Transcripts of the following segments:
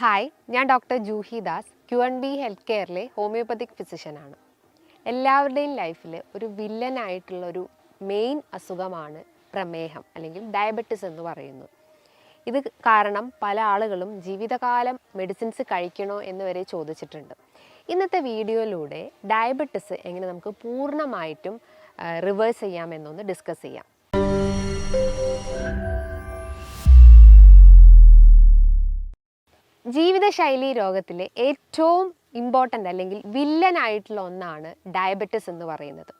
Hi ഞാൻ doctor Juhi Das Q N B health കെയറിലെ homeopathic ഫിസിഷ്യനാണ് എല്ലാവരുടെയും ലൈഫിൽ ഒരു വില്ലനായിട്ടുള്ള ഒരു മെയിൻ അസുഖമാണ് പ്രമേഹം അല്ലെങ്കിൽ ഡയബറ്റിസ് എന്ന് പറയുന്നത്. ഇത് കാരണം പല ആളുകളും ജീവിതകാലം മെഡിസിൻസ് കഴിക്കണോ എന്ന് വരെ ചോദിച്ചിട്ടുണ്ട്. ഇന്നത്തെ വീഡിയോയിലൂടെ ഡയബറ്റിസ് എങ്ങനെ നമുക്ക് പൂർണമായിട്ടും റിവേഴ്സ് ചെയ്യാമെന്നൊന്ന് ഡിസ്കസ് ചെയ്യാം. ജീവിതശൈലി രോഗത്തിലെ ഏറ്റവും ഇമ്പോർട്ടന്റ് അല്ലെങ്കിൽ വില്ലനായിട്ടുള്ള ഒന്നാണ് ഡയബറ്റിസ് എന്ന് പറയുന്നത്.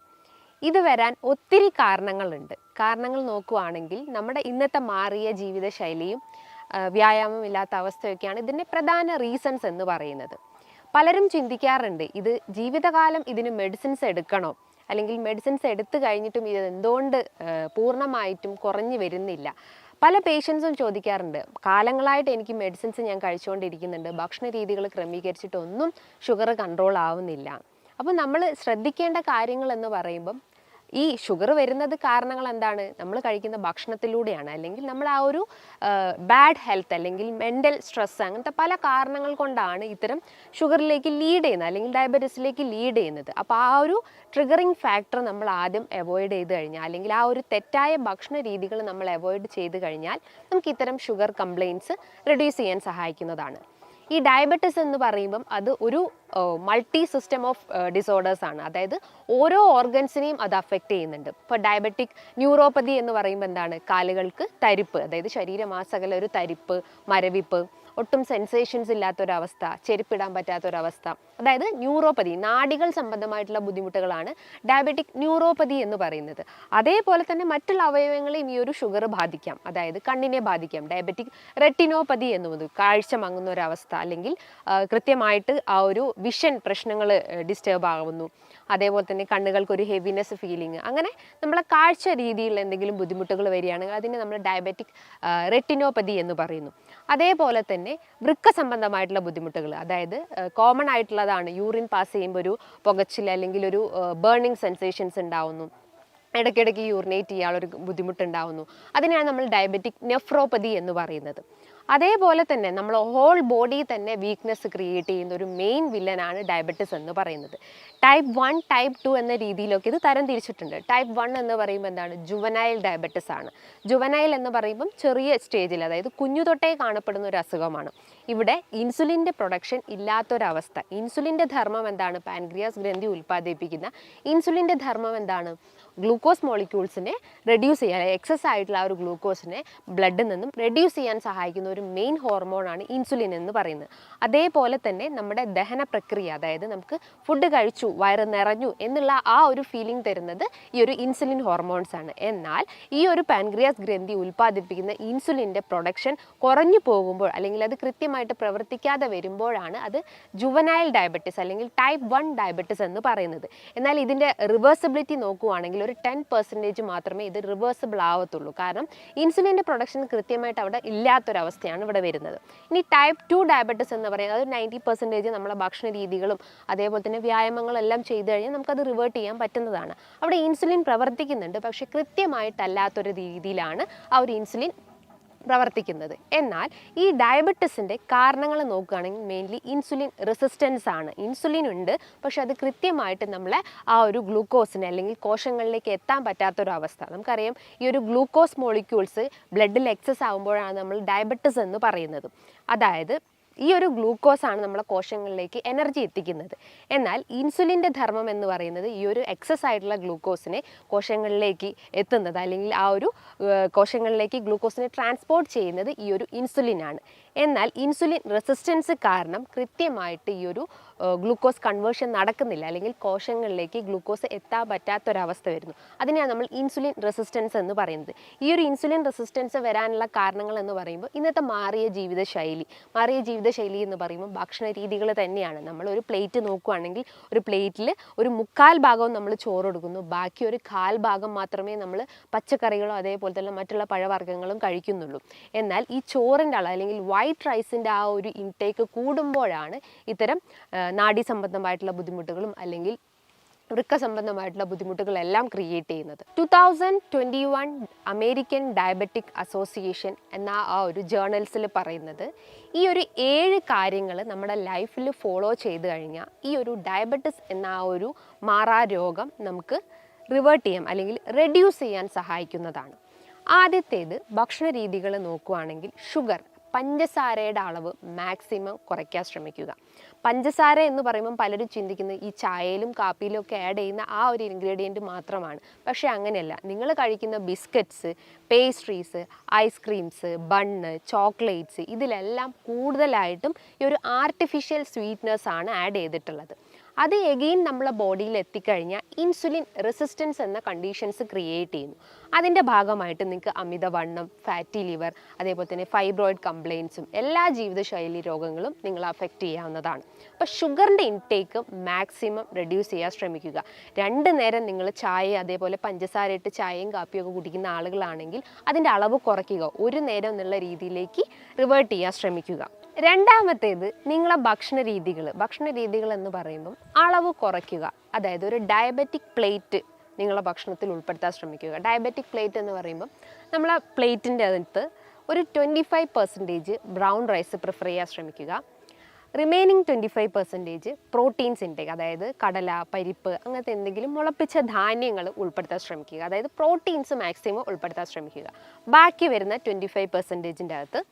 ഇത് വരാൻ ഒത്തിരി കാരണങ്ങളുണ്ട്. കാരണങ്ങൾ നോക്കുവാണെങ്കിൽ നമ്മുടെ ഇന്നത്തെ മാറിയ ജീവിതശൈലിയും വ്യായാമം ഇല്ലാത്ത അവസ്ഥയൊക്കെയാണ് ഇതിന്റെ പ്രധാന റീസൺസ് എന്ന് പറയുന്നത്. പലരും ചിന്തിക്കാറുണ്ട് ഇത് ജീവിതകാലം ഇതിന് മെഡിസിൻസ് എടുക്കണോ? അല്ലെങ്കിൽ മെഡിസിൻസ് എടുത്തു കഴിഞ്ഞിട്ടും ഇത് എന്തുകൊണ്ട് പൂർണമായിട്ടും കുറഞ്ഞു വരുന്നില്ല? പല പേഷ്യൻസും ചോദിക്കാറുണ്ട്. കാലങ്ങളായിട്ട് എനിക്ക് മെഡിസിൻസ് ഞാൻ കഴിച്ചുകൊണ്ടിരിക്കുന്നുണ്ട്. ഭക്ഷണ രീതികൾ ക്രമീകരിച്ചിട്ടൊന്നും ഷുഗർ കൺട്രോൾ ആവുന്നില്ല. അപ്പോൾ നമ്മൾ ശ്രദ്ധിക്കേണ്ട കാര്യങ്ങൾ എന്ന് പറയുമ്പം ഈ ഷുഗർ വരുന്നത് കാരണങ്ങൾ എന്താണ്? നമ്മൾ കഴിക്കുന്ന ഭക്ഷണത്തിലൂടെയാണ്. അല്ലെങ്കിൽ നമ്മൾ ആ ഒരു ബാഡ് ഹെൽത്ത് അല്ലെങ്കിൽ മെന്റൽ സ്ട്രെസ് അങ്ങനത്തെ പല കാരണങ്ങൾ കൊണ്ടാണ് ഇത്തരം ഷുഗറിലേക്ക് ലീഡ് ചെയ്യുന്നത്. അല്ലെങ്കിൽ ഡയബറ്റീസിലേക്ക് ലീഡ് ചെയ്യുന്നത്. അപ്പോൾ ആ ഒരു ട്രിഗറിങ് ഫാക്ടർ നമ്മൾ ആദ്യം അവോയ്ഡ് ചെയ്ത് കഴിഞ്ഞാൽ അല്ലെങ്കിൽ ആ ഒരു തെറ്റായ ഭക്ഷണ രീതികൾ നമ്മൾ അവോയ്ഡ് ചെയ്ത് കഴിഞ്ഞാൽ നമുക്ക് ഇത്തരം ഷുഗർ കംപ്ലയിൻസ് റെഡ്യൂസ് ചെയ്യാൻ സഹായിക്കുന്നതാണ്. ഈ ഡയബറ്റിസ് എന്ന് പറയുമ്പം അത് ഒരു മൾട്ടി സിസ്റ്റം ഓഫ് ഡിസോർഡേഴ്സ് ആണ്. അതായത് ഓരോ ഓർഗൻസിനെയും അത് അഫക്റ്റ് ചെയ്യുന്നുണ്ട്. ഇപ്പോൾ ഡയബറ്റിക് ന്യൂറോപ്പതി എന്ന് പറയുമ്പോൾ എന്താണ്? കാലുകൾക്ക് തരിപ്പ് അതായത് ശരീരമാസകല ഒരു തരിപ്പ് മരവിപ്പ് ഒട്ടും സെൻസേഷൻസ് ഇല്ലാത്തൊരവസ്ഥ ചെരുപ്പിടാൻ പറ്റാത്തൊരവസ്ഥ. അതായത് ന്യൂറോപ്പതി നാടികൾ സംബന്ധമായിട്ടുള്ള ബുദ്ധിമുട്ടുകളാണ് ഡയബറ്റിക് ന്യൂറോപ്പതി എന്ന് പറയുന്നത്. അതേപോലെ തന്നെ മറ്റുള്ള അവയവങ്ങളെയും ഈ ഒരു ഷുഗർ ബാധിക്കാം. അതായത് കണ്ണിനെ ബാധിക്കാം. ഡയബറ്റിക് റെറ്റിനോപ്പതി എന്നുള്ളത് കാഴ്ച മങ്ങുന്ന ഒരവസ്ഥ. അല്ലെങ്കിൽ കൃത്യമായിട്ട് ആ ഒരു വിഷൻ പ്രശ്നങ്ങൾ ഡിസ്റ്റേബ് ആകുന്നു അതേപോലെ തന്നെ കണ്ണുകൾക്ക് ഒരു ഹെവിനെസ് ഫീലിംഗ് അങ്ങനെ നമ്മളെ കാഴ്ച രീതിയിൽ എന്തെങ്കിലും ബുദ്ധിമുട്ടുകൾ വരികയാണെങ്കിൽ അതിനെ നമ്മൾ ഡയബറ്റിക് റെറ്റിനോപ്പതി എന്ന് പറയുന്നു. അതേപോലെ തന്നെ വൃക്ക സംബന്ധമായിട്ടുള്ള ബുദ്ധിമുട്ടുകൾ. അതായത് കോമൺ ആയിട്ടുള്ളതാണ് യൂറിൻ പാസ് ചെയ്യുമ്പോൾ ഒരു പുകച്ചിൽ അല്ലെങ്കിൽ ഒരു ബേണിംഗ് സെൻസേഷൻസ് ഉണ്ടാവുന്നു. ഇടയ്ക്കിടയ്ക്ക് യൂറിനേറ്റ് ചെയ്യാനുള്ളൊരു ബുദ്ധിമുട്ടുണ്ടാവുന്നു. അതിനെയാണ് നമ്മൾ ഡയബറ്റിക് നെഫ്രോപ്പതി എന്ന് പറയുന്നത്. അതേപോലെ തന്നെ നമ്മൾ ഹോൾ ബോഡി തന്നെ വീക്ക്നെസ് ക്രിയേറ്റ് ചെയ്യുന്ന ഒരു മെയിൻ വില്ലനാണ് ഡയബറ്റിസ് എന്ന് പറയുന്നത്. ടൈപ്പ് വൺ ടൈപ്പ് ടു എന്ന രീതിയിലൊക്കെ ഇത് തരം തിരിച്ചിട്ടുണ്ട്. ടൈപ്പ് വൺ എന്ന് പറയുമ്പോൾ എന്താണ്? ജുവനൈൽ ഡയബറ്റിസ് ആണ്. ജുവനൈൽ എന്ന് പറയുമ്പം ചെറിയ സ്റ്റേജിൽ അതായത് കുഞ്ഞു തൊട്ടേ കാണപ്പെടുന്ന ഒരു അസുഖമാണ്. ഇവിടെ ഇൻസുലിന്റെ പ്രൊഡക്ഷൻ ഇല്ലാത്തൊരവസ്ഥ. ഇൻസുലിന്റെ ധർമ്മം എന്താണ്? പാൻക്രിയാസ് ഗ്രന്ഥി ഉൽപ്പാദിപ്പിക്കുന്ന. ഇൻസുലിന്റെ ധർമ്മം എന്താണ്? ഗ്ലൂക്കോസ് മോളിക്യൂൾസിനെ റെഡ്യൂസ് ചെയ്യാൻ എക്സസ് ആയിട്ടുള്ള ആ ഒരു ഗ്ലൂക്കോസിനെ ബ്ലഡിൽ നിന്നും റെഡ്യൂസ് ചെയ്യാൻ സഹായിക്കുന്ന ഒരു മെയിൻ ഹോർമോണാണ് ഇൻസുലിൻ എന്ന് പറയുന്നത്. അതേപോലെ തന്നെ നമ്മുടെ ദഹന പ്രക്രിയ അതായത് നമുക്ക് ഫുഡ് കഴിച്ചു വയറ് നിറഞ്ഞു എന്നുള്ള ആ ഒരു ഫീലിംഗ് തരുന്നത് ഈ ഒരു ഇൻസുലിൻ ഹോർമോൺസ് ആണ്. എന്നാൽ ഈ ഒരു പാൻക്രിയാസ് ഗ്രന്ഥി ഉൽപ്പാദിപ്പിക്കുന്ന ഇൻസുലിന്റെ പ്രൊഡക്ഷൻ കുറഞ്ഞു പോകുമ്പോൾ അല്ലെങ്കിൽ അത് കൃത്യമായിട്ട് പ്രവർത്തിക്കാതെ വരുമ്പോഴാണ് അത് ജുവനൈൽ ഡയബറ്റിസ് അല്ലെങ്കിൽ ടൈപ്പ് വൺ ഡയബറ്റിസ് എന്ന് പറയുന്നത്. എന്നാൽ ഇതിന്റെ റിവേഴ്സിബിലിറ്റി നോക്കുവാണെങ്കിൽ ഒരു ടെൻ പെർസെന്റേജ് മാത്രമേ ഇത് റിവേഴ്സിബിൾ ആവത്തുള്ളൂ. കാരണം ഇൻസുലിന്റെ പ്രൊഡക്ഷൻ കൃത്യമായിട്ട് അവിടെ ഇല്ലാത്തൊരവസ്ഥയാണ് ഇവിടെ വരുന്നത്. ഇനി ടൈപ്പ് ടു ഡയബറ്റിസ് എന്ന് പറയുന്നത് അത് നയന്റി പെർസെന്റേജ് നമ്മളെ ഭക്ഷണ രീതികളും അതേപോലെ തന്നെ വ്യായാമങ്ങളെല്ലാം ചെയ്തു കഴിഞ്ഞാൽ നമുക്കത് റിവേർട്ട് ചെയ്യാൻ പറ്റുന്നതാണ്. അവിടെ ഇൻസുലിൻ പ്രവർത്തിക്കുന്നുണ്ട് പക്ഷേ കൃത്യമായിട്ടല്ലാത്തൊരു രീതിയിലാണ് ആ ഒരു ഇൻസുലിൻ പ്രവർത്തിക്കുന്നത്. എന്നാൽ ഈ ഡയബറ്റിസിന്റെ കാരണങ്ങൾ നോക്കുകയാണെങ്കിൽ മെയിൻലി ഇൻസുലിൻ റെസിസ്റ്റൻസ് ആണ്. ഇൻസുലിൻ ഉണ്ട് പക്ഷെ അത് കൃത്യമായിട്ട് നമ്മളെ ആ ഒരു ഗ്ലൂക്കോസിനെ അല്ലെങ്കിൽ കോശങ്ങളിലേക്ക് എത്താൻ പറ്റാത്തൊരവസ്ഥ നമുക്കറിയാം ഈ ഒരു ഗ്ലൂക്കോസ് മോളിക്യൂൾസ് ബ്ലഡിൽ എക്സസ് ആകുമ്പോഴാണ് നമ്മൾ ഡയബറ്റിസ് എന്ന് പറയുന്നത്. അതായത് ഈ ഒരു ഗ്ലൂക്കോസ് ആണ് നമ്മളെ കോശങ്ങളിലേക്ക് എനർജി എത്തിക്കുന്നത്. എന്നാൽ ഇൻസുലിന്റെ ധർമ്മം എന്ന് പറയുന്നത് ഈ ഒരു എക്സസ് ആയിട്ടുള്ള ഗ്ലൂക്കോസിനെ കോശങ്ങളിലേക്ക് എത്തുന്നത് അല്ലെങ്കിൽ ആ ഒരു കോശങ്ങളിലേക്ക് ഗ്ലൂക്കോസിനെ ട്രാൻസ്പോർട്ട് ചെയ്യുന്നത് ഈ ഒരു ഇൻസുലിനാണ്. എന്നാൽ ഇൻസുലിൻ റെസിസ്റ്റൻസ് കാരണം കൃത്യമായിട്ട് ഈ ഒരു ഗ്ലൂക്കോസ് കൺവേർഷൻ നടക്കുന്നില്ല. അല്ലെങ്കിൽ കോശങ്ങളിലേക്ക് ഗ്ലൂക്കോസ് എത്താൻ പറ്റാത്തൊരവസ്ഥ വരുന്നു. അതിനെയാണ് നമ്മൾ ഇൻസുലിൻ റെസിസ്റ്റൻസ് എന്ന് പറയുന്നത്. ഈ ഒരു ഇൻസുലിൻ റെസിസ്റ്റൻസ് വരാനുള്ള കാരണങ്ങൾ എന്ന് പറയുമ്പോൾ ഇന്നത്തെ മാറിയ ജീവിതശൈലി. മാറിയ ജീവിതശൈലി എന്ന് പറയുമ്പോൾ ഭക്ഷണ രീതികൾ തന്നെയാണ്. നമ്മൾ ഒരു പ്ലേറ്റ് നോക്കുകയാണെങ്കിൽ ഒരു പ്ലേറ്റിൽ ഒരു മുക്കാൽ ഭാഗവും നമ്മൾ ചോറ് കൊടുക്കുന്നു. ബാക്കി ഒരു കാൽ ഭാഗം മാത്രമേ നമ്മൾ പച്ചക്കറികളോ അതേപോലെ തന്നെ മറ്റുള്ള പഴവർഗങ്ങളും കഴിക്കുന്നുള്ളൂ. എന്നാൽ ഈ ചോറിന്റെ അളവ് അല്ലെങ്കിൽ വൈറ്റ് റൈസിന്റെ ആ ഒരു ഇൻടേക്ക് കൂടുമ്പോഴാണ് ഇത്തരം നാഡി സംബന്ധമായിട്ടുള്ള ബുദ്ധിമുട്ടുകളും അല്ലെങ്കിൽ വൃക്ക സംബന്ധമായിട്ടുള്ള ബുദ്ധിമുട്ടുകളെല്ലാം ക്രിയേറ്റ് ചെയ്യുന്നത്. Two thousand twenty one American diabetic association എന്ന ആ ഒരു ജേർണൽസിൽ പറയുന്നത് ഈ ഒരു ഏഴ് കാര്യങ്ങൾ നമ്മുടെ ലൈഫിൽ ഫോളോ ചെയ്ത് കഴിഞ്ഞാൽ ഈ ഒരു ഡയബറ്റിസ് എന്ന ആ ഒരു മാറാ രോഗം നമുക്ക് റിവേർട്ട് ചെയ്യാം അല്ലെങ്കിൽ റെഡ്യൂസ് ചെയ്യാൻ സഹായിക്കുന്നതാണ്. ആദ്യത്തേത് ഭക്ഷണ രീതികൾ നോക്കുകയാണെങ്കിൽ ഷുഗർ പഞ്ചസാരയുടെ അളവ് മാക്സിമം കുറയ്ക്കാൻ ശ്രമിക്കുക. പഞ്ചസാര എന്ന് പറയുമ്പം പലരും ചിന്തിക്കുന്നത് ഈ ചായയിലും കാപ്പിയിലും ഒക്കെ ആഡ് ചെയ്യുന്ന ആ ഒരു ഇൻഗ്രീഡിയന്റ് മാത്രമാണ്. പക്ഷേ അങ്ങനെയല്ല. നിങ്ങൾ കഴിക്കുന്ന biscuits pastries ice creams bun chocolates ഇതിലെല്ലാം കൂടുതലായിട്ടും ഈ ഒരു ആർട്ടിഫിഷ്യൽ സ്വീറ്റ്നെസ് ആണ് ആഡ് ചെയ്തിട്ടുള്ളത്. അത് എഗെയിൻ നമ്മളെ ബോഡിയിൽ എത്തിക്കഴിഞ്ഞാൽ ഇൻസുലിൻ റെസിസ്റ്റൻസ് എന്ന കണ്ടീഷൻസ് ക്രിയേറ്റ് ചെയ്യുന്നു. അതിന്റെ ഭാഗമായിട്ട് നിങ്ങൾക്ക് അമിതവണ്ണം ഫാറ്റി ലിവർ അതേപോലെ തന്നെ ഫൈബ്രോയിഡ് കംപ്ലയിൻസും എല്ലാ ജീവിതശൈലി രോഗങ്ങളും നിങ്ങൾ അഫക്റ്റ് ചെയ്യാവുന്നതാണ്. അപ്പോൾ ഷുഗറിന്റെ ഇൻടേക്ക് മാക്സിമം റെഡ്യൂസ് ചെയ്യാൻ ശ്രമിക്കുക. രണ്ട് നേരം നിങ്ങൾ ചായ അതേപോലെ പഞ്ചസാര ഇട്ട് ചായയും കാപ്പിയും ഒക്കെ കുടിക്കുന്ന ആളുകളാണെങ്കിൽ അതിന്റെ അളവ് കുറയ്ക്കുക. ഒരു നേരം എന്നുള്ള രീതിയിലേക്ക് റിവേർട്ട് ചെയ്യാൻ ശ്രമിക്കുക. രണ്ടാമത്തേത് നിങ്ങളെ ഭക്ഷണ രീതികൾ ഭക്ഷണ രീതികൾ എന്ന് പറയുമ്പം അളവ് കുറയ്ക്കുക. അതായത് ഒരു ഡയബറ്റിക് പ്ലേറ്റ് നിങ്ങളെ ഭക്ഷണത്തിൽ ഉൾപ്പെടുത്താൻ ശ്രമിക്കുക. ഡയബറ്റിക് പ്ലേറ്റ് എന്ന് പറയുമ്പം നമ്മളെ പ്ലേറ്റിന്റെ അകത്ത് ഒരു twenty five percentage brown rice prefer ചെയ്യാൻ ശ്രമിക്കുക. Remaining twenty five percentage proteins intake അതായത് കടല പരിപ്പ് അങ്ങനത്തെ എന്തെങ്കിലും മുളപ്പിച്ച ധാന്യങ്ങൾ ഉൾപ്പെടുത്താൻ ശ്രമിക്കുക. അതായത് പ്രോട്ടീൻസ് മാക്സിമം ഉൾപ്പെടുത്താൻ ശ്രമിക്കുക. ബാക്കി വരുന്ന ട്വന്റി ഫൈവ് പെർസെന്റേജിന്റെ അകത്ത്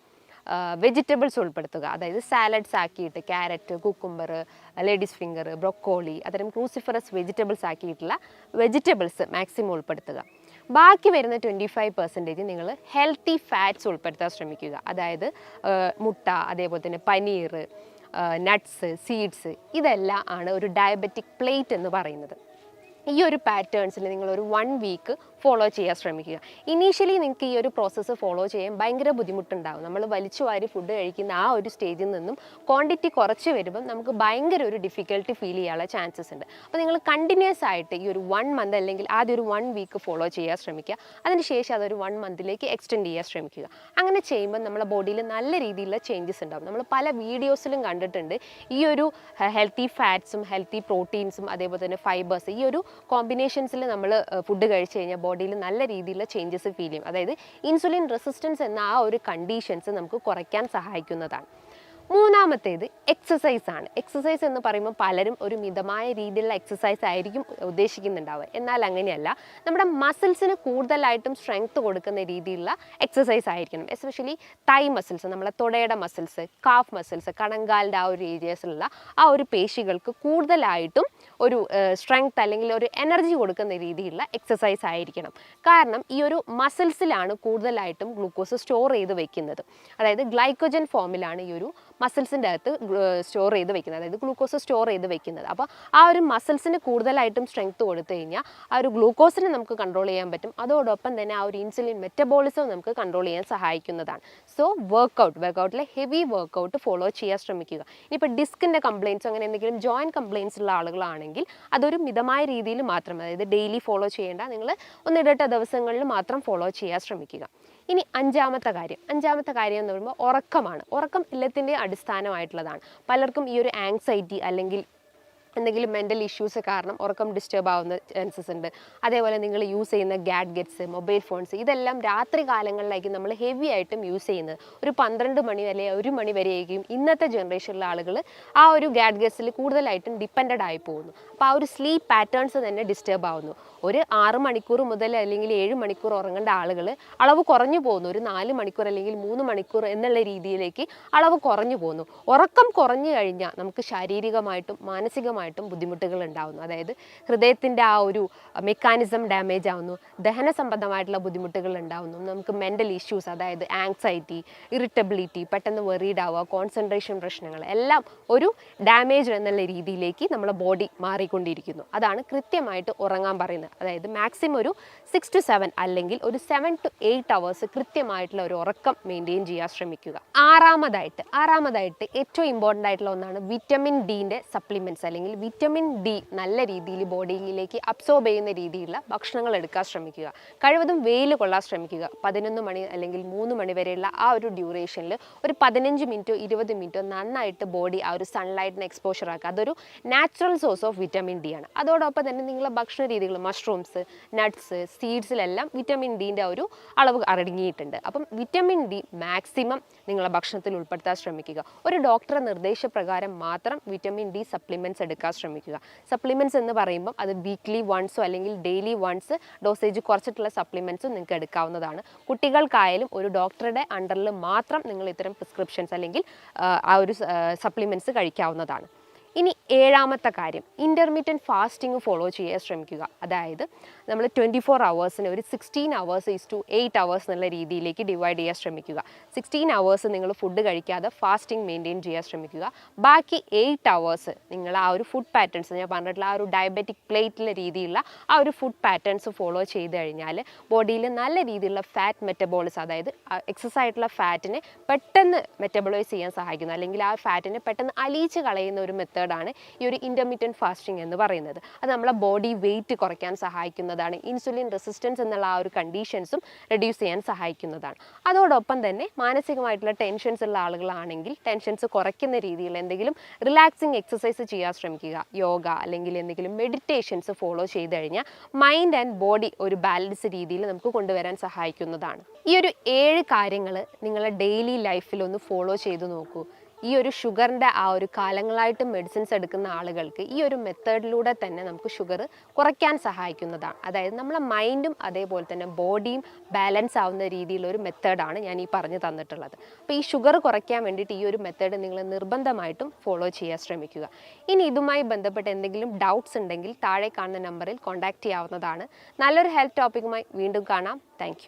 വെജിറ്റബിൾസ് ഉൾപ്പെടുത്തുക. അതായത് സാലഡ്സ് ആക്കിയിട്ട് carrot cucumber ladies finger broccoli അത്തരം ക്രൂസിഫറസ് വെജിറ്റബിൾസ് ആക്കിയിട്ടുള്ള വെജിറ്റബിൾസ് മാക്സിമം ഉൾപ്പെടുത്തുക. ബാക്കി വരുന്ന ട്വന്റി ഫൈവ് പെർസെന്റേജ് നിങ്ങൾ ഹെൽത്തി ഫാറ്റ്സ് ഉൾപ്പെടുത്താൻ ശ്രമിക്കുക. അതായത് മുട്ട അതേപോലെ തന്നെ പനീർ നട്ട്സ് സീഡ്സ് ഇതെല്ലാം ആണ് ഒരു ഡയബറ്റിക് പ്ലേറ്റ് എന്ന് പറയുന്നത്. ഈ ഒരു പാറ്റേൺസിൽ നിങ്ങൾ ഒരു വൺ വീക്ക് ഫോളോ ചെയ്യാൻ ശ്രമിക്കുക. ഇനീഷ്യലി നിങ്ങൾക്ക് ഈ ഒരു പ്രോസസ്സ് ഫോളോ ചെയ്യാൻ ഭയങ്കര ബുദ്ധിമുട്ടുണ്ടാകും നമ്മൾ വലിച്ചു വാരി ഫുഡ് കഴിക്കുന്ന ആ ഒരു സ്റ്റേജിൽ നിന്നും ക്വാണ്ടിറ്റി കുറച്ച് വരുമ്പം നമുക്ക് ഭയങ്കര ഒരു ഡിഫിക്കൽട്ടി ഫീൽ ചെയ്യാനുള്ള ചാൻസസ് ഉണ്ട്. അപ്പോൾ നിങ്ങൾ കണ്ടിന്യൂസ് ആയിട്ട് ഈ ഒരു വൺ മന്ത് അല്ലെങ്കിൽ ആദ്യം ഒരു വൺ വീക്ക് ഫോളോ ചെയ്യാൻ ശ്രമിക്കുക. അതിനുശേഷം അതൊരു വൺ മന്തിലേക്ക് എക്സ്റ്റെൻഡ് ചെയ്യാൻ ശ്രമിക്കുക. അങ്ങനെ ചെയ്യുമ്പോൾ നമ്മുടെ ബോഡിയിൽ നല്ല രീതിയിലുള്ള ചേഞ്ചസ് ഉണ്ടാകും നമ്മൾ പല വീഡിയോസിലും കണ്ടിട്ടുണ്ട്. ഈ ഒരു ഹെൽത്തി ഫാറ്റ്സും ഹെൽത്തി പ്രോട്ടീൻസും അതേപോലെ തന്നെ ഫൈബേഴ്സ് ഈ ഒരു കോമ്പിനേഷൻസിൽ നമ്മൾ ഫുഡ് കഴിച്ച് കഴിഞ്ഞാൽ ബോഡിയിൽ നല്ല രീതിയിലുള്ള ചേഞ്ചസ് ഫീൽ ചെയ്യും. അതായത് ഇൻസുലിൻ റെസിസ്റ്റൻസ് എന്ന ആ ഒരു കണ്ടീഷൻസ് നമുക്ക് കുറയ്ക്കാൻ സഹായിക്കുന്നതാണ്. മൂന്നാമത്തേത് എക്സസൈസ് ആണ്. എക്സസൈസ് എന്ന് പറയുമ്പോൾ പലരും ഒരു മിതമായ രീതിയിലുള്ള എക്സസൈസ് ആയിരിക്കും ഉദ്ദേശിക്കുന്നുണ്ടാവുക. എന്നാൽ അങ്ങനെയല്ല. നമ്മുടെ മസിൽസിന് കൂടുതലായിട്ടും സ്ട്രെങ്ത് കൊടുക്കുന്ന രീതിയിലുള്ള എക്സസൈസ് ആയിരിക്കണം. എസ്പെഷ്യലി തൈ മസിൽസ് നമ്മളെ തുടയുടെ മസിൽസ് കാഫ് മസിൽസ് കണങ്കാലിന്റെ ആ ഒരു ഏരിയസിലുള്ള ആ ഒരു പേശികൾക്ക് കൂടുതലായിട്ടും ഒരു സ്ട്രെങ്ത് അല്ലെങ്കിൽ ഒരു എനർജി കൊടുക്കുന്ന രീതിയിലുള്ള എക്സസൈസ് ആയിരിക്കണം. കാരണം ഈ ഒരു മസിൽസിലാണ് കൂടുതലായിട്ടും ഗ്ലൂക്കോസ് സ്റ്റോർ ചെയ്ത് വെക്കുന്നത്. അതായത് ഗ്ലൈക്കോജൻ ഫോമിലാണ് ഈ ഒരു മസിൽസിന്റെ അകത്ത് സ്റ്റോർ ചെയ്ത് വെക്കുന്നത്. അതായത് ഗ്ലൂക്കോസ് സ്റ്റോർ ചെയ്ത് വെക്കുന്നത്. അപ്പോൾ ആ ഒരു മസിൽസിന് കൂടുതലായിട്ടും സ്ട്രെങ്ത് കൊടുത്തു കഴിഞ്ഞാൽ ആ ഒരു ഗ്ലൂക്കോസിനെ നമുക്ക് കൺട്രോൾ ചെയ്യാൻ പറ്റും. അതോടൊപ്പം തന്നെ ആ ഒരു ഇൻസുലിൻ മെറ്റബോളിസം നമുക്ക് കൺട്രോൾ ചെയ്യാൻ സഹായിക്കുന്നതാണ്. സോ വർക്കൗട്ട് വർക്കൗട്ടിലെ ഹെവി വർക്കൗട്ട് ഫോളോ ചെയ്യാൻ ശ്രമിക്കുക. ഇനിയിപ്പോൾ ഡിസ്കിന്റെ കംപ്ലയിൻസ് അങ്ങനെ എന്തെങ്കിലും ജോയിന്റ് കംപ്ലയിൻസ് ഉള്ള ആളുകളാണെങ്കിൽ അതൊരു മിതമായ രീതിയിൽ മാത്രം അതായത് ഡെയിലി ഫോളോ ചെയ്യേണ്ട നിങ്ങൾ ഒന്നിടട്ട ദിവസങ്ങളിൽ മാത്രം ഫോളോ ചെയ്യാൻ ശ്രമിക്കുക. ഇനി അഞ്ചാമത്തെ കാര്യം. അഞ്ചാമത്തെ കാര്യം എന്ന് പറയുമ്പോൾ ഉറക്കമാണ്. ഉറക്കം എല്ലാത്തിന്റെയും അടിസ്ഥാനമായിട്ടുള്ളതാണ്. പലർക്കും ഈ ഒരു ആങ്സൈറ്റി അല്ലെങ്കിൽ എന്തെങ്കിലും മെന്റൽ ഇഷ്യൂസ് കാരണം ഉറക്കം ഡിസ്റ്റർബ് ആവുന്ന ചാൻസസ് ഉണ്ട്. അതേപോലെ നിങ്ങൾ യൂസ് ചെയ്യുന്ന ഗാഡ്ഗറ്റ്സ് മൊബൈൽ ഫോൺസ് ഇതെല്ലാം രാത്രി കാലങ്ങളിലേക്ക് നമ്മൾ ഹെവി ആയിട്ടും യൂസ് ചെയ്യുന്നത്. ഒരു പന്ത്രണ്ട് മണി വരെ ഒരു മണി വരെയായിരിക്കും ഇന്നത്തെ ജനറേഷനിലെ ആളുകൾ ആ ഒരു ഗാഡ്ഗറ്റ്സിൽ കൂടുതലായിട്ടും ഡിപ്പെൻഡഡ് ആയി പോകുന്നു. അപ്പോൾ ആ ഒരു സ്ലീപ്പ് പാറ്റേൺസ് തന്നെ ഡിസ്റ്റർബ് ആവുന്നു. ഒരു ആറ് മണിക്കൂർ മുതൽ അല്ലെങ്കിൽ ഏഴ് മണിക്കൂർ ഉറങ്ങേണ്ട ആളുകൾ അളവ് കുറഞ്ഞു പോകുന്നു. ഒരു നാല് മണിക്കൂർ അല്ലെങ്കിൽ മൂന്ന് മണിക്കൂർ എന്നുള്ള രീതിയിലേക്ക് അളവ് കുറഞ്ഞു പോകുന്നു. ഉറക്കം കുറഞ്ഞു കഴിഞ്ഞാൽ നമുക്ക് ശാരീരികമായിട്ടും മാനസികമായിട്ടും ബുദ്ധിമുട്ടുകൾ ഉണ്ടാവുന്നു. അതായത് ഹൃദയത്തിന്റെ ആ ഒരു മെക്കാനിസം ഡാമേജ് ആവുന്നു. ദഹന സംബന്ധമായിട്ടുള്ള ബുദ്ധിമുട്ടുകൾ ഉണ്ടാവുന്നു. നമുക്ക് മെന്റൽ ഇഷ്യൂസ് അതായത് ആങ്സൈറ്റി ഇറിറ്റബിലിറ്റി പെട്ടെന്ന് വെറീഡ് ആവുക കോൺസെൻട്രേഷൻ പ്രശ്നങ്ങൾ എല്ലാം ഒരു ഡാമേജ് എന്നുള്ള രീതിയിലേക്ക് നമ്മുടെ ബോഡി മാറിക്കൊണ്ടിരിക്കുന്നു. അതാണ് കൃത്യമായിട്ട് ഉറങ്ങാൻ പറയുന്നത്. അതായത് മാക്സിമം ഒരു സിക്സ് ടു സെവൻ അല്ലെങ്കിൽ ഒരു സെവൻ ടു എയ്റ്റ് അവേഴ്സ് കൃത്യമായിട്ടുള്ള ഒരു ഉറക്കം മെയിന്റെയിൻ ചെയ്യാൻ ശ്രമിക്കുക. ആറാമതായിട്ട് ആറാമതായിട്ട് ഏറ്റവും ഇമ്പോർട്ടന്റ് ആയിട്ടുള്ള ഒന്നാണ് വിറ്റമിൻ ഡീന്റെ സപ്ലിമെന്റ്സ് അല്ലെങ്കിൽ വിറ്റമിൻ ഡി നല്ല രീതിയിൽ ബോഡിയിലേക്ക് അബ്സോർബ് ചെയ്യുന്ന രീതിയിലുള്ള ഭക്ഷണങ്ങൾ എടുക്കാൻ ശ്രമിക്കുക. കഴിവതും വെയിൽ കൊള്ളാൻ ശ്രമിക്കുക. പതിനൊന്ന് മണി അല്ലെങ്കിൽ മൂന്ന് മണി വരെയുള്ള ആ ഒരു ഡ്യൂറേഷനിൽ ഒരു പതിനഞ്ച് മിനിറ്റോ ഇരുപത് മിനിറ്റോ നന്നായിട്ട് ബോഡി ആ ഒരു സൺലൈറ്റിന് എക്സ്പോഷർ ആക്കുക. അതൊരു natural source of vitamin D ആണ്. അതോടൊപ്പം തന്നെ നിങ്ങളെ ഭക്ഷണ രീതികൾ മഷ്റൂംസ് നട്ട്സ് സീഡ്സിലെല്ലാം വിറ്റമിൻ ഡീന്റെ ഒരു അളവ് അടങ്ങിയിട്ടുണ്ട്. അപ്പം വിറ്റമിൻ ഡി മാക്സിമം നിങ്ങളുടെ ഭക്ഷണത്തിൽ ഉൾപ്പെടുത്താൻ ശ്രമിക്കുക. ഒരു ഡോക്ടറെ നിർദ്ദേശപ്രകാരം മാത്രം വിറ്റമിൻ ഡി സപ്ലിമെന്റ്സ് എടുക്കാൻ ശ്രമിക്കുക. സപ്ലിമെന്റ്സ് എന്ന് പറയുമ്പോൾ അത് വീക്ക്ലി വൺസോ അല്ലെങ്കിൽ ഡെയിലി വൺസ് ഡോസേജ് കുറച്ചിട്ടുള്ള സപ്ലിമെന്റ്സും നിങ്ങൾക്ക് എടുക്കാവുന്നതാണ്. കുട്ടികൾക്കായാലും ഒരു ഡോക്ടറുടെ അണ്ടറിൽ മാത്രം നിങ്ങൾ ഇത്തരം പ്രിസ്ക്രിപ്ഷൻസ് അല്ലെങ്കിൽ ആ ഒരു സപ്ലിമെന്റ്സ് കഴിക്കാവുന്നതാണ്. ഇനി ഏഴാമത്തെ കാര്യം ഇന്റർമീഡിയന്റ് ഫാസ്റ്റിംഗ് ഫോളോ ചെയ്യാൻ ശ്രമിക്കുക. അതായത് നമ്മൾ ട്വന്റി ഫോർ അവേഴ്സിന് ഒരു sixteen hours is to eight hours എന്നുള്ള രീതിയിലേക്ക് ഡിവൈഡ് ചെയ്യാൻ ശ്രമിക്കുക. സിക്സ്റ്റീൻ അവേഴ്സ് നിങ്ങൾ ഫുഡ് കഴിക്കാതെ ഫാസ്റ്റിംഗ് മെയിന്റെയിൻ ചെയ്യാൻ ശ്രമിക്കുക. ബാക്കി എയ്റ്റ് അവേഴ്സ് നിങ്ങൾ ആ ഒരു ഫുഡ് പാറ്റേൺസ് ഞാൻ പറഞ്ഞിട്ടുള്ള ആ ഒരു ഡയബറ്റിക് പ്ലേറ്റിലെ രീതിയിലുള്ള ആ ഒരു ഫുഡ് പാറ്റേൺസ് ഫോളോ ചെയ്ത് കഴിഞ്ഞാൽ ബോഡിയിൽ നല്ല രീതിയിലുള്ള ഫാറ്റ് മെറ്റബോളിസ് അതായത് എക്സസ് ആയിട്ടുള്ള ഫാറ്റിനെ പെട്ടെന്ന് മെറ്റബോളൈസ് ചെയ്യാൻ സഹായിക്കുന്നു. അല്ലെങ്കിൽ ആ ഫാറ്റിനെ പെട്ടെന്ന് അലിയിച്ച് കളയുന്ന ഒരു മെത്തേഡാണ് ഈ ഒരു ഇന്റർമീഡിയന്റ് ഫാസ്റ്റിംഗ് എന്ന് പറയുന്നത്. അത് നമ്മളെ ബോഡി വെയിറ്റ് കുറയ്ക്കാൻ സഹായിക്കുന്നതാണ്. ഇൻസുലിൻ റെസിസ്റ്റൻസ് എന്നുള്ള ആ ഒരു കണ്ടീഷൻസും റെഡ്യൂസ് ചെയ്യാൻ സഹായിക്കുന്നതാണ്. അതോടൊപ്പം തന്നെ മാനസികമായിട്ടുള്ള ടെൻഷൻസ് ഉള്ള ആളുകളാണെങ്കിൽ ടെൻഷൻസ് കുറയ്ക്കുന്ന രീതിയിൽ എന്തെങ്കിലും റിലാക്സിങ് എക്സസൈസ് ചെയ്യാൻ ശ്രമിക്കുക. യോഗ അല്ലെങ്കിൽ എന്തെങ്കിലും മെഡിറ്റേഷൻസ് ഫോളോ ചെയ്ത് കഴിഞ്ഞാൽ മൈൻഡ് ആൻഡ് ബോഡി ഒരു ബാലൻസ് രീതിയിൽ നമുക്ക് കൊണ്ടുവരാൻ സഹായിക്കുന്നതാണ്. ഈ ഒരു ഏഴ് കാര്യങ്ങൾ നിങ്ങളെ ഡെയിലി ലൈഫിൽ ഒന്ന് ഫോളോ ചെയ്ത് നോക്കൂ. ഈ ഒരു ഷുഗറിന്റെ ആ ഒരു കാലങ്ങളായിട്ട് മെഡിസിൻസ് എടുക്കുന്ന ആളുകൾക്ക് ഈ ഒരു മെത്തേഡിലൂടെ തന്നെ നമുക്ക് ഷുഗർ കുറയ്ക്കാൻ സഹായിക്കുന്നതാണ്. അതായത് നമ്മളെ മൈൻഡും അതേപോലെ തന്നെ ബോഡിയും ബാലൻസ് ആവുന്ന രീതിയിലൊരു മെത്തേഡാണ് ഞാൻ ഈ പറഞ്ഞു തന്നിട്ടുള്ളത്. അപ്പോൾ ഈ ഷുഗർ കുറയ്ക്കാൻ വേണ്ടിയിട്ട് ഈ ഒരു മെത്തേഡ് നിങ്ങൾ നിർബന്ധമായിട്ടും ഫോളോ ചെയ്യാൻ ശ്രമിക്കുക. ഇനി ഇതുമായി ബന്ധപ്പെട്ട് എന്തെങ്കിലും ഡൗട്ട്സ് ഉണ്ടെങ്കിൽ താഴെ കാണുന്ന നമ്പറിൽ കോൺടാക്റ്റ് ചെയ്യാവുന്നതാണ്. നല്ലൊരു ഹെൽത്ത് ടോപ്പിക്കുമായി വീണ്ടും കാണാം. താങ്ക്